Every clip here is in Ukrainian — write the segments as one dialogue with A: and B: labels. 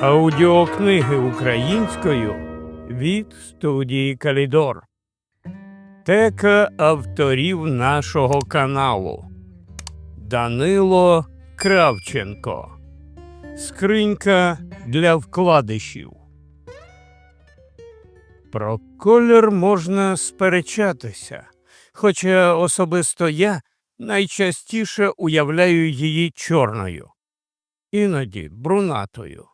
A: Аудіокниги українською від студії Калідор. Тека авторів нашого каналу Данило Кравченко. Скринька для вкладишів. Про колір можна сперечатися, хоча особисто я найчастіше уявляю її чорною, іноді брунатою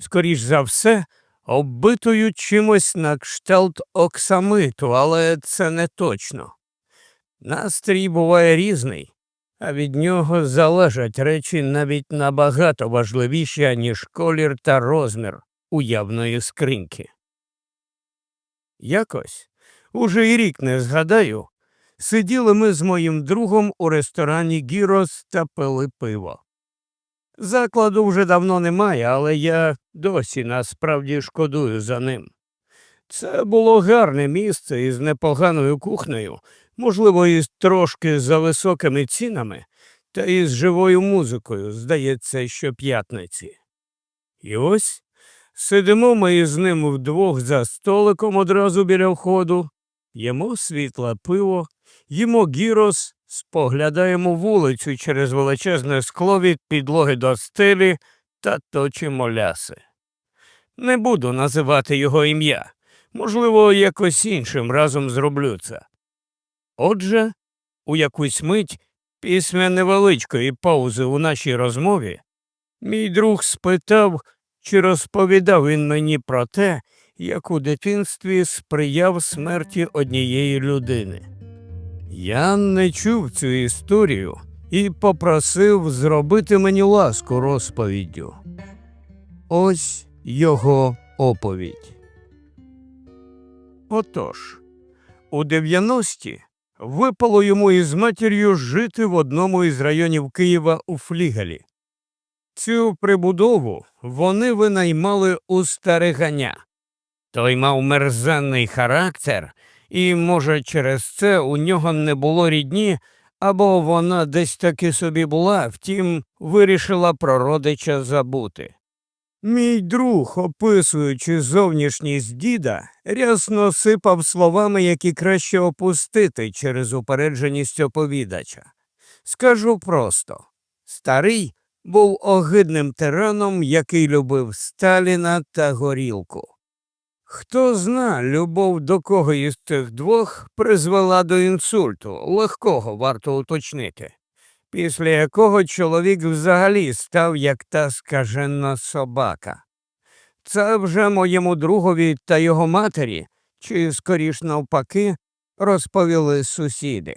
A: скоріш за все, оббитою чимось на кшталт оксамиту, але це не точно. Настрій буває різний, а від нього залежать речі навіть набагато важливіші, ніж колір та розмір уявної скриньки. Якось, уже й рік не згадаю, сиділи ми з моїм другом у ресторані Гірос та пили пиво. Закладу вже давно немає, але я досі насправді шкодую за ним. Це було гарне місце із непоганою кухнею, можливо, із трошки за високими цінами, та із живою музикою, здається, щоп'ятниці. І ось сидимо ми із ним вдвох за столиком одразу біля входу, їмо світле пиво, їмо гірос споглядаємо вулицю через величезне скло від підлоги до стелі та точимо ляси. Не буду називати його ім'я, можливо, якось іншим разом зроблю це. Отже, у якусь мить, після невеличкої паузи у нашій розмові, мій друг спитав, чи розповідав він мені про те, як у дитинстві сприяв смерті однієї людини. Я не чув цю історію і попросив зробити мені ласку розповіддю. Ось його оповідь. Отож, у 90-ті випало йому із матір'ю жити в одному із районів Києва у Флігелі. Цю прибудову вони винаймали у стариганя. Той мав мерзенний характер і, може, через це у нього не було рідні, або вона десь таки собі була, втім, вирішила про родича забути. Мій друг, описуючи зовнішність діда, рясно сипав словами, які краще опустити через упередженість оповідача. Скажу просто старий був огидним тираном, який любив Сталіна та горілку. Хто зна, любов до кого із цих двох призвела до інсульту, легкого варто уточнити, після якого чоловік взагалі став як та скажена собака. Це вже моєму другові та його матері, чи скоріш навпаки, розповіли сусіди.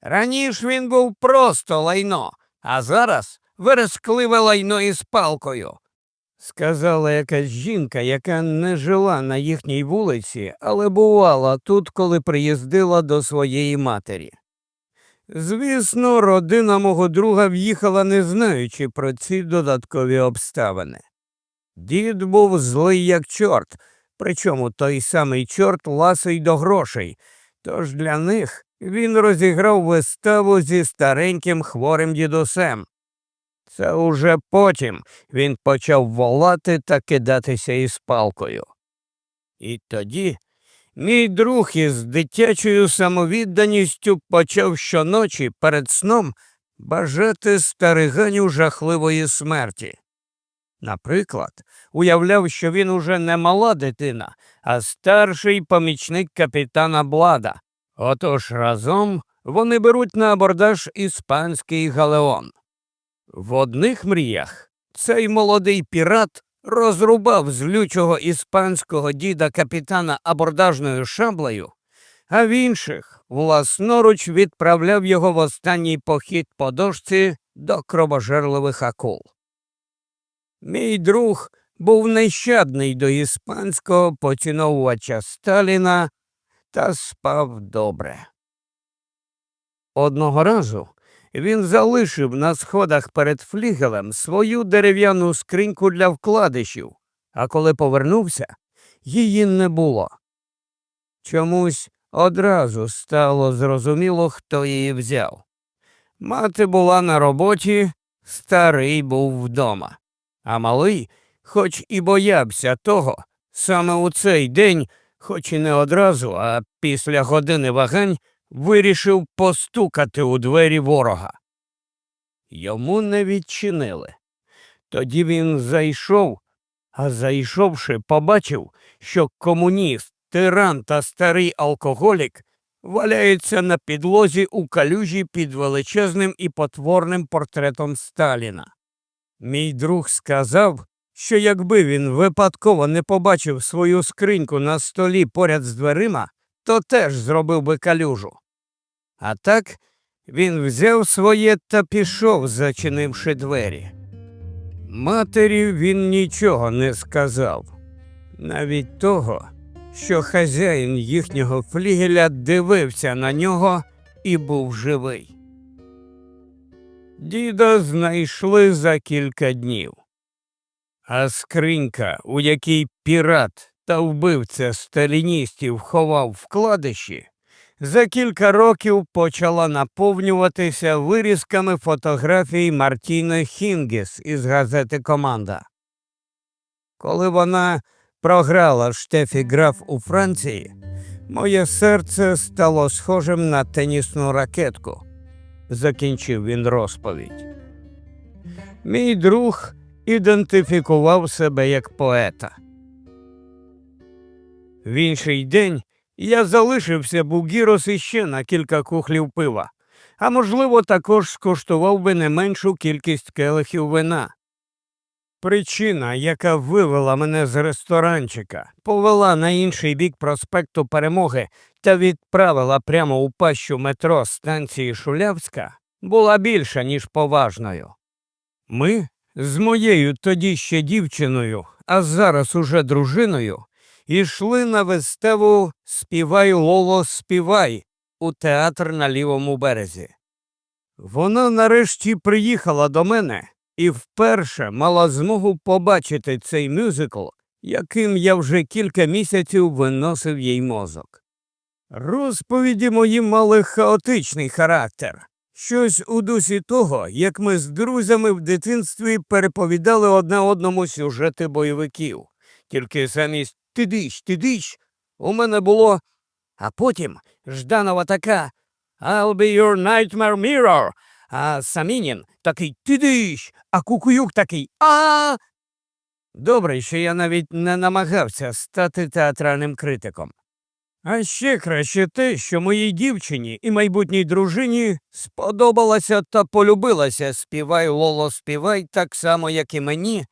A: Раніше він був просто лайно, а зараз верескливе лайно із палкою сказала якась жінка, яка не жила на їхній вулиці, але бувала тут, коли приїздила до своєї матері. Звісно, родина мого друга в'їхала, не знаючи про ці додаткові обставини. Дід був злий, як чорт, причому той самий чорт ласий до грошей, тож для них він розіграв виставу зі стареньким хворим дідусем. Це уже потім він почав волати та кидатися із палкою. І тоді мій друг із дитячою самовідданістю почав щоночі перед сном бажати стариганю жахливої смерті. Наприклад, уявляв, що він уже не мала дитина, а старший помічник капітана Блада. Отож разом вони беруть на абордаж іспанський галеон. В одних мріях цей молодий пірат розрубав злючого іспанського діда капітана абордажною шаблею, а в інших власноруч відправляв його в останній похід по дошці до кровожерливих акул. Мій друг був нещадний до іспанського поціновувача Сталіна та спав добре. Одного разу він залишив на сходах перед флігелем свою дерев'яну скриньку для вкладишів, а коли повернувся, її не було. Чомусь одразу стало зрозуміло, хто її взяв. Мати була на роботі, старий був вдома, а малий хоч і боявся того, саме у цей день, хоч і не одразу, а після години вагань, вирішив постукати у двері ворога. Йому не відчинили. Тоді він зайшов, а зайшовши, побачив, що комуніст, тиран та старий алкоголік валяються на підлозі у калюжі під величезним і потворним портретом Сталіна. Мій друг сказав, що якби він випадково не побачив свою скриньку на столі поряд з дверима, то теж зробив би калюжу. А так він взяв своє та пішов, зачинивши двері. Матері він нічого не сказав, навіть того, що хазяїн їхнього флігеля дивився на нього і був живий. Діда знайшли за кілька днів, а скринька, у якій пірат та вбивця сталіністів ховав вкладиші, за кілька років почала наповнюватися вирізками фотографій Мартіни Хінгіс із газети Команда. Коли вона програла Штефі Граф у Франції, моє серце стало схожим на тенісну ракетку, закінчив він розповідь. Мій друг ідентифікував себе як поета. В інший день я залишився б у Гірос іще на кілька кухлів пива, а можливо, також скуштував би не меншу кількість келихів вина. Причина, яка вивела мене з ресторанчика, повела на інший бік проспекту Перемоги та відправила прямо у пащу метро станції Шулявська, була більша, ніж поважною. Ми з моєю тоді ще дівчиною, а зараз уже дружиною, ішли на виставу Співай Лоло, співай у театр на лівому березі. Вона нарешті приїхала до мене і вперше мала змогу побачити цей мюзикл, яким я вже кілька місяців виносив їй мозок. Розповіді мої мали хаотичний характер. Щось у дусі того, як ми з друзями в дитинстві переповідали одне одному сюжети бойовиків. Тільки замість тидиш, тидиш у мене було. А потім Жданова така I'll be your nightmare mirror, а Самінін такий тидиш, а Кукуюк такий а. Добре, що я навіть не намагався стати театральним критиком. А ще краще те, що моїй дівчині і майбутній дружині сподобалася та полюбилася співай Лоло, співай так само, як і мені,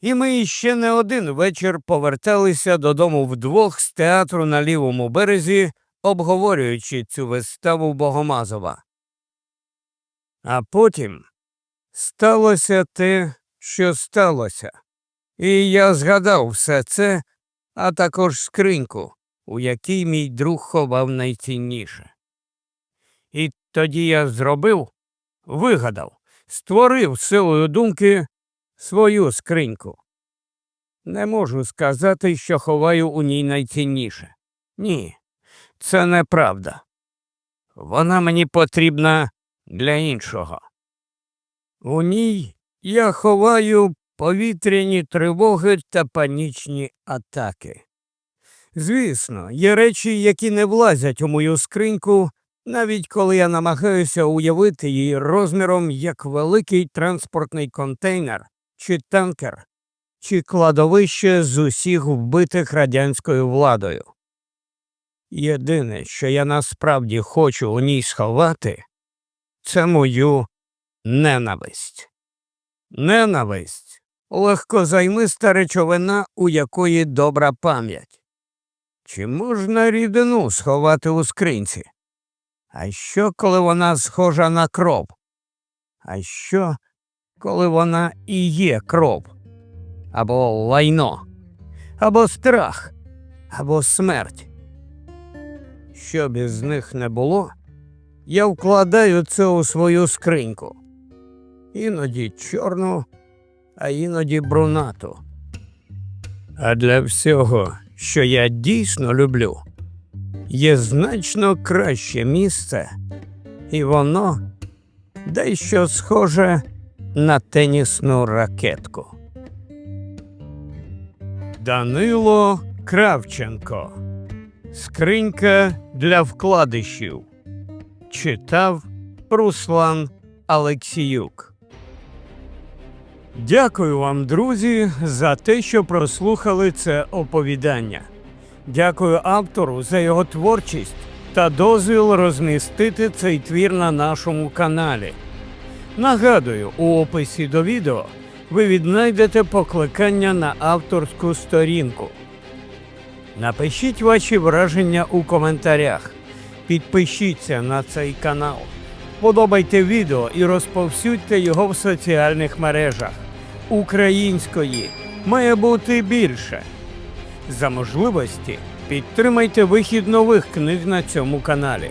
A: і ми ще не один вечір поверталися додому вдвох з театру на лівому березі, обговорюючи цю виставу Богомазова. А потім сталося те, що сталося, і я згадав все це, а також скриньку, у якій мій друг ховав найцінніше. І тоді я зробив, вигадав, створив силою думки свою скриньку. Не можу сказати, що ховаю у ній найцінніше. Ні, це неправда. Вона мені потрібна для іншого. У ній я ховаю повітряні тривоги та панічні атаки. Звісно, є речі, які не влазять у мою скриньку, навіть коли я намагаюся уявити її розміром як великий транспортний контейнер чи танкер, чи кладовище з усіх вбитих радянською владою. Єдине, що я насправді хочу у ній сховати, це мою ненависть. Ненависть легкозаймиста речовина, у якої добра пам'ять. Чи можна рідину сховати у скринці? А що, коли вона схожа на кров? А що, коли вона і є кров? Або лайно, або страх, або смерть? Що б із них не було, я вкладаю це у свою скриньку. Іноді чорну, а іноді брунату. А для всього, що я дійсно люблю, є значно краще місце, і воно дещо схоже на тенісну ракетку. Данило Кравченко. Скринька для вкладишів. Читав Руслан Алексіюк. Дякую вам, друзі, за те, що прослухали це оповідання. Дякую автору за його творчість та дозвіл розмістити цей твір на нашому каналі. Нагадую, у описі до відео ви віднайдете покликання на авторську сторінку. Напишіть ваші враження у коментарях. Підпишіться на цей канал. Подобайте відео і розповсюдьте його в соціальних мережах. Української має бути більше. За можливості підтримайте вихід нових книг на цьому каналі.